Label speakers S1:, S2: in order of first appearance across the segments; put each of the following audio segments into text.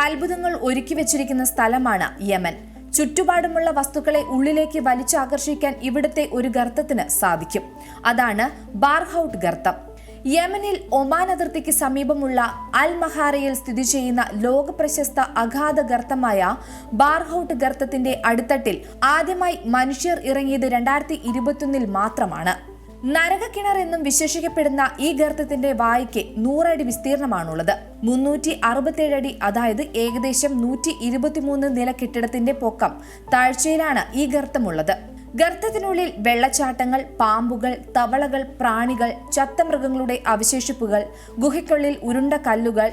S1: അത്ഭുതങ്ങൾ ഒരുക്കി വെച്ചിരിക്കുന്ന സ്ഥലമാണ് യമൻ. ചുറ്റുപാടുമുള്ള വസ്തുക്കളെ ഉള്ളിലേക്ക് വലിച്ചാകർഷിക്കാൻ ഇവിടുത്തെ ഒരു ഗർത്തത്തിന് സാധിക്കും. അതാണ് ബാർഹൌട്ട് ഗർത്തം. യമനിൽ ഒമാൻ അതിർത്തിക്ക് സമീപമുള്ള അൽ മഹാറയിൽ സ്ഥിതി ചെയ്യുന്ന ലോക പ്രശസ്ത അഗാധ ഗർത്തമായ ബാർഹൌട്ട് ഗർത്തത്തിന്റെ അടിത്തട്ടിൽ ആദ്യമായി മനുഷ്യർ ഇറങ്ങിയത് രണ്ടായിരത്തി ഇരുപത്തൊന്നിൽ മാത്രമാണ്. നരകക്കിണർ എന്നും വിശേഷിക്കപ്പെടുന്ന ഈ ഗർത്തത്തിന്റെ വായ്ക്ക് നൂറടി വിസ്തീർണമാണുള്ളത്. മുന്നൂറ്റി അറുപത്തിയേഴ് അടി അതായത് ഏകദേശം നൂറ്റി ഇരുപത്തിമൂന്ന് നില കെട്ടിടത്തിന്റെ പൊക്കം താഴ്ചയിലാണ് ഈ ഗർത്തമുള്ളത്. ഗർത്തത്തിനുള്ളിൽ വെള്ളച്ചാട്ടങ്ങൾ പാമ്പുകൾ തവളകൾ പ്രാണികൾ ചത്ത മൃഗങ്ങളുടെ അവശേഷിപ്പുകൾ ഗുഹയ്ക്കുള്ളിൽ ഉരുണ്ട കല്ലുകൾ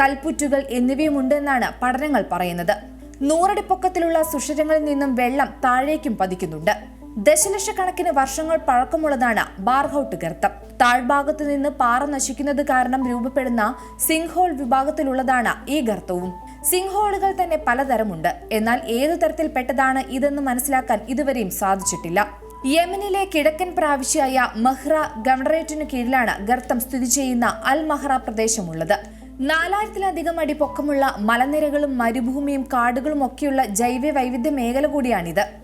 S1: കൽപ്പുറ്റുകൾ എന്നിവയുമുണ്ടെന്നാണ് പഠനങ്ങൾ പറയുന്നത്. നൂറടി പൊക്കത്തിലുള്ള സുഷിരങ്ങളിൽ നിന്നും വെള്ളം താഴേക്കും പതിക്കുന്നുണ്ട്. ദശലക്ഷക്കണക്കിന് വർഷങ്ങൾ പഴക്കമുള്ളതാണ് ബാർഹൌട്ട് ഗർത്തം താഴ്ഭാഗത്ത് നിന്ന് പാറ നശിക്കുന്നത് കാരണം രൂപപ്പെടുന്ന സിങ്ഹോൾ വിഭാഗത്തിലുള്ളതാണ് ഈ ഗർത്തവും. സിങ്ഹോളുകൾ തന്നെ പലതരമുണ്ട്. എന്നാൽ ഏതു തരത്തിൽപ്പെട്ടതാണ് ഇതെന്ന് മനസ്സിലാക്കാൻ ഇതുവരെയും സാധിച്ചിട്ടില്ല. യമനിലെ കിഴക്കൻ പ്രാവശ്യയായ മഹ്റ ഗവർണറേറ്റിനു കീഴിലാണ് ഗർത്തം സ്ഥിതി ചെയ്യുന്ന അൽ മഹ്റ പ്രദേശമുള്ളത്. നാലായിരത്തിലധികം അടി പൊക്കമുള്ള മലനിരകളും മരുഭൂമിയും കാടുകളും ഒക്കെയുള്ള ജൈവ വൈവിധ്യ മേഖല കൂടിയാണിത്.